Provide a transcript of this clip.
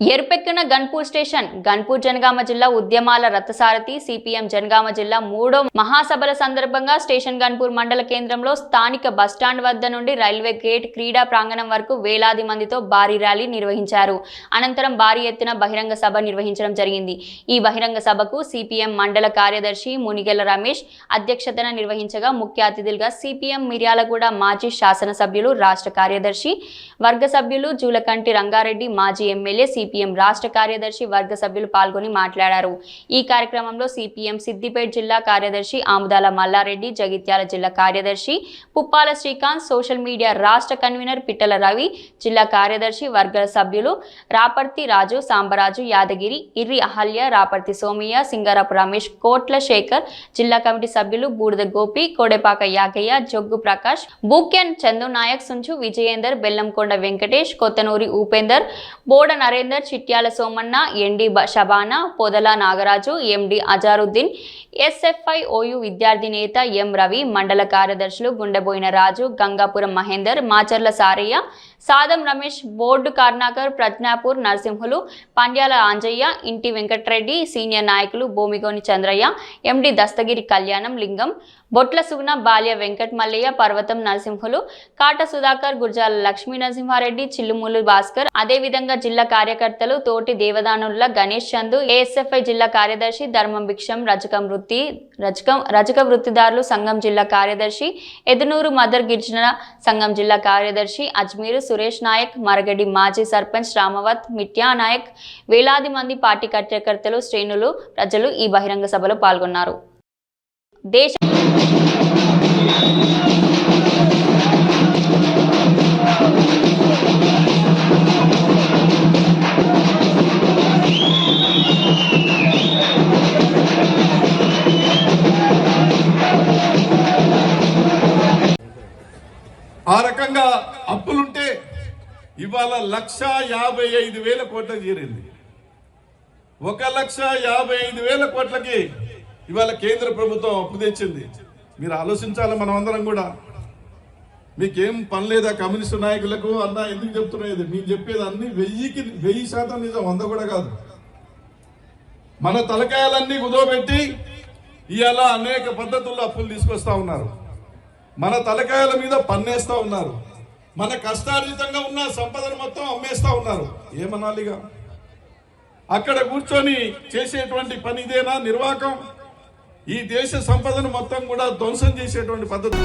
ఎరుపెక్కిన Ghanpur station Ghanpur Jangaon జిల్లా ఉద్యమాల రథసారథి సిపిఎం జనగామ జిల్లా మూడో మహాసభల సందర్భంగా స్టేషన్ గన్పూర్ మండల కేంద్రంలో స్థానిక బస్టాండ్ వద్ద నుండి రైల్వే గేట్ క్రీడా ప్రాంగణం వరకు వేలాది మందితో భారీ ర్యాలీ నిర్వహించారు. అనంతరం భారీ ఎత్తున బహిరంగ సభ నిర్వహించడం జరిగింది. ఈ బహిరంగ సభకు సిపిఎం మండల కార్యదర్శి మునిగెల రమేష్ అధ్యక్షతన నిర్వహించగా ముఖ్య అతిథులుగా సిపిఎం మిర్యాలగూడ మాజీ శాసనసభ్యులు రాష్ట్ర కార్యదర్శి వర్గ సభ్యులు జూలకంటి రంగారెడ్డి మాజీ ఎమ్మెల్యే సిపిఎం రాష్ట్ర కార్యదర్శి వర్గ సభ్యులు పాల్గొని మాట్లాడారు. ఈ కార్యక్రమంలో సిపిఎం సిద్దిపేట జిల్లా కార్యదర్శి ఆముదాల మల్లారెడ్డి జగిత్యాల జిల్లా కార్యదర్శి పుప్పాల శ్రీకాంత్ సోషల్ మీడియా రాష్ట్ర కన్వీనర్ పిట్టల రవి జిల్లా కార్యదర్శి వర్గ సభ్యులు రాపర్తి రాజు సాంబరాజు యాదగిరి ఇర్రి అహల్య రాపర్తి సోమయ్య సింగారపు రమేష్ కోట్ల శేఖర్ జిల్లా కమిటీ సభ్యులు బూడిద గోపి కోడెపాక యాకయ్య జొగ్గు ప్రకాష్ బూక్యన్ చందు నాయక్ సుంచు విజయేందర్ బెల్లంకొండ వెంకటేష్ కొత్తనూరి ఉపేందర్ బోడ నరేందర్ చిట్యాల సోమన్న ఎండి బ- Shabana Podala Nagaraju MD Azharuddin SFI OU విద్యార్థి నేత ఎం రవి మండల కార్యదర్శులు గుండెబోయిన రాజు గంగాపురం మహేందర్ మాచర్ల సారయ్య సాదం రమేష్ బోర్డు కర్ణాకర్ ప్రజ్ఞాపూర్ నరసింహులు పండ్యాల ఆంజయ్య ఇంటి వెంకట్రెడ్డి సీనియర్ నాయకులు భూమిగోని చంద్రయ్య ఎండి దస్తగిరి కళ్యాణం లింగం బొట్ల సుగుణ బాల్య వెంకట్ మల్లయ్య పర్వతం నరసింహులు కాట సుధాకర్ గుర్జాల లక్ష్మీ నరసింహారెడ్డి చిల్లుములు భాస్కర్ అదేవిధంగా జిల్లా కార్యకర్తలు తోటి దేవదానుల గణేష్ చందు ఏఎస్ఎఫ్ఐ జిల్లా కార్యదర్శి ధర్మం భిక్షం రజకం వృత్తి రజకం రజక వృత్తిదారులు సంఘం జిల్లా కార్యదర్శి ఎదునూరు మదర్ గిరిజన సంఘం జిల్లా కార్యదర్శి అజ్మీరు సురేష్ నాయక్ మరగడి మాజీ సర్పంచ్ రామవత్ మిట్యా నాయక్ వేలాది మంది పార్టీ కార్యకర్తలు శ్రేణులు ప్రజలు ఈ బహిరంగ సభలో పాల్గొన్నారు. దేశ ఆ రకంగా అప్పులుంటే ఇవాళ లక్ష యాభై ఐదు వేల కోట్లకు చేరింది. ఒక లక్ష యాభై ఐదు వేల కోట్లకి ఇవాళ కేంద్ర ప్రభుత్వం అప్పు తెచ్చింది. మీరు ఆలోచించాలి మనం అందరం కూడా? మీకేం పని లేదా? కమ్యూనిస్టు నాయకులకు అన్న ఎందుకు చెప్తున్నది మేము చెప్పేది అన్ని వెయ్యికి వెయ్యి శాతం నిజం వంద కూడా కాదు. మన తలకాయలన్నీ కుదోబెట్టి ఇవాళ అనేక పద్ధతుల్లో అప్పులు తీసుకొస్తా ఉన్నారు. మన తలకాయల మీద పన్నేస్తా ఉన్నారు. మన కష్టార్జితంగా ఉన్న సంపదను మొత్తం అమ్మేస్తా ఉన్నారు. ఏమనాలిగా? అక్కడ కూర్చొని చేసేటువంటి పని ఇదేనా నిర్వాకం? ఈ దేశ సంపదను మొత్తం కూడా ధ్వంసం చేసేటువంటి పద్ధతి.